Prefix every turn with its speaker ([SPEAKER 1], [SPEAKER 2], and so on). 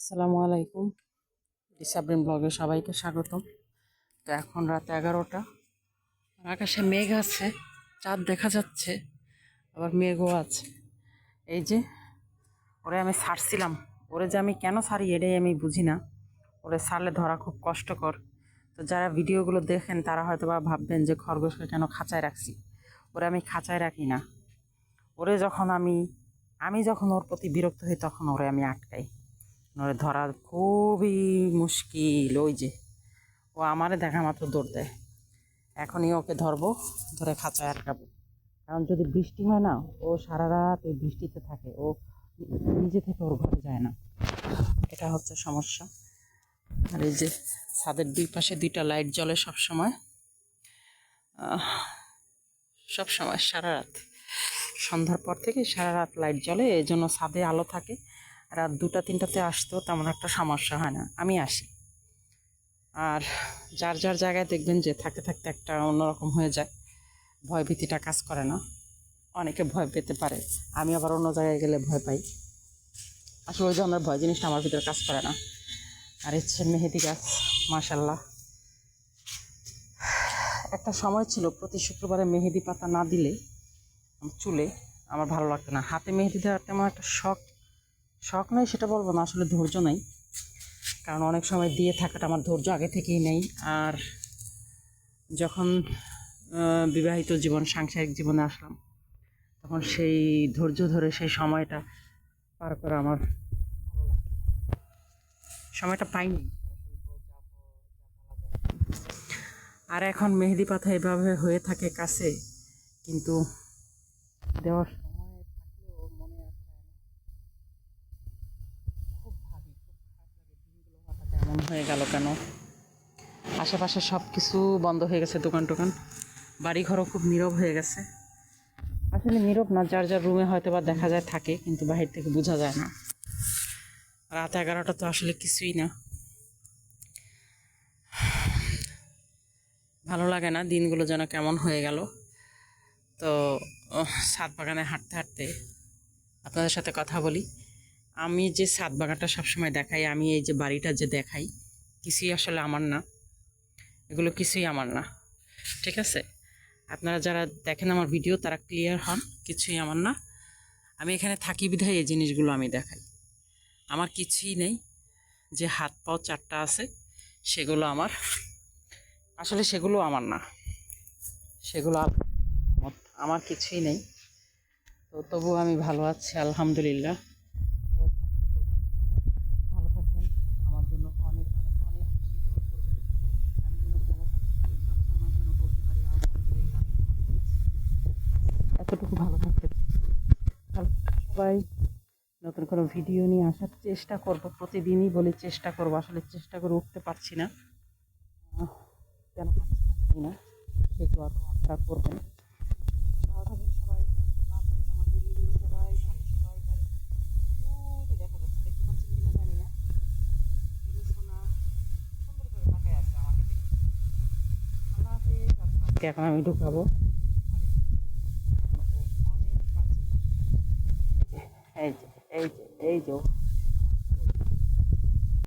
[SPEAKER 1] আসসালামু আলাইকুম। ডিসাবরিন ব্লগে সবাইকে স্বাগতম। তো এখন রাত এগারোটা। আকাশে মেঘ আছে, চাঁদ দেখা যাচ্ছে, আবার মেঘও আছে। এই যে, ওরে আমি ছাড়ছিলাম ওরে যে আমি কেন ছাড়ি এটাই আমি বুঝি না। ওরে ছাড়লে ধরা খুব কষ্টকর। তো যারা ভিডিওগুলো দেখেন, তারা হয়তো বা ভাববেন যে খরগোশকে কেন খাঁচায় রাখছি? ওরে আমি খাঁচায় রাখি না। ওরে যখন আমি আমি যখন ওর প্রতি বিরক্ত হই, তখন ওরে আমি আটকাই। ওরে ধরা খুবই মুশকিল, ওই যে। ও আমারে দেখা মাত্র দৌড় দেয়। এখনই ওকে ধরবো, ধরে খাঁচায় আটকাবো কারণ যদি বৃষ্টি হয় না, ও সারা রাত এই বৃষ্টিতে থাকে। ও নিজে থেকে ওর ঘরে যায় না। এটা হচ্ছে সমস্যা। আর এই যে ছাদের দুই পাশে দুইটা লাইট জ্বলে সব সময় সব সময় সারা রাত। সন্ধ্যার পর থেকে সারা রাত লাইট জ্বলে এই জন্য ছাদে আলো থাকে। রাত দুটা, তিনটাতে আসতো, তেমন একটা সমস্যা হয় না। আমি আসি। আর যার যার জায়গায় দেখবেন যে থাকতে থাকতে একটা অন্যরকম হয়ে যায়। ভয় ভীতিটা কাজ করে না। অনেকে ভয় পেতে পারে। আমি আবার অন্য জায়গায় গেলে ভয় পাই। আসলে ওই ধরনের ভয় জিনিসটা আমার ভিতরে কাজ করে না। আর হচ্ছে মেহেদি গাছ মাশাল্লাহ একটা সময় ছিল, প্রতি শুক্রবারে মেহেদি পাতা না দিলে, চুলে, আমার ভালো লাগতো না। হাতে মেহেদি দেওয়ার তেমন একটা শখ শখ নয় সেটা বলব না, আসলে ধৈর্য নেই। কারণ অনেক সময় দিয়ে থাকাটা আমার ধৈর্য আগে থেকেই নেই। আর যখন বিবাহিত জীবন, সাংসারিক জীবনে আসলাম, তখন সেই ধৈর্য ধরে, সেই সময়টা পার করা আমার সময়টা পাইনি। আর এখন মেহেদি পাতা এভাবে হয়ে থাকে কাছে, কিন্তু দেওয়ার এমন হয়ে গেল কেন? আশেপাশে সব কিছু বন্ধ হয়ে গেছে, দোকান টোকান। বাড়িঘরও খুব নীরব হয়ে গেছে। আসলে নীরব না, যার যার রুমে হয়তো বা দেখা যায়, থাকে, কিন্তু বাহির থেকে বোঝা যায় না। রাত এগারোটা তো আসলে কিছুই না। ভালো লাগে না, দিনগুলো যেন কেমন হয়ে গেল। তো ছাদ বাগানে হাঁটতে হাঁটতে আপনাদের সাথে কথা বলি। আমি যে ছাদ বাগানটা সবসময় দেখাই, আমি এই যে বাড়িটা যে দেখাই, কিছুই আসলে আমার না। এগুলো কিছুই আমার না। ঠিক আছে? আপনারা যারা দেখেন আমার ভিডিও, তারা ক্লিয়ার হন, কিছুই আমার না। আমি এখানে থাকি বিধায় এই জিনিসগুলো আমি দেখাই। আমার কিছুই নেই যে হাত পাও চারটা আছে, সেগুলো আমার। আসলে সেগুলো আমার না। সেগুলো আমার কিছুই নেই। তো তবু আমি ভালো আছি, আলহামদুলিল্লাহ ভালো থাকবেন আমার জন্য অনেক অনেক অনেক বেশি দোয়া করবেন আমি যেন ভালো থাকতে পারি সবসময় যেন বলতে পারি আলহামদুলিল্লাহ আমি ভালো আছি। এতটুকু ভালো থাকতে সবাই নতুন কোনো ভিডিও নিয়ে আসার চেষ্টা করব, প্রতিদিনই বলি চেষ্টা করব, আসলে চেষ্টা করে উঠতে পারছি না। কেন পারছি না, সেই তো আপনারা করবেন সবাই সবাই দেখতে জানি না। করে আছে আমাকে এখন আমি ঢুকাবো। এই যে এই যে এই যে।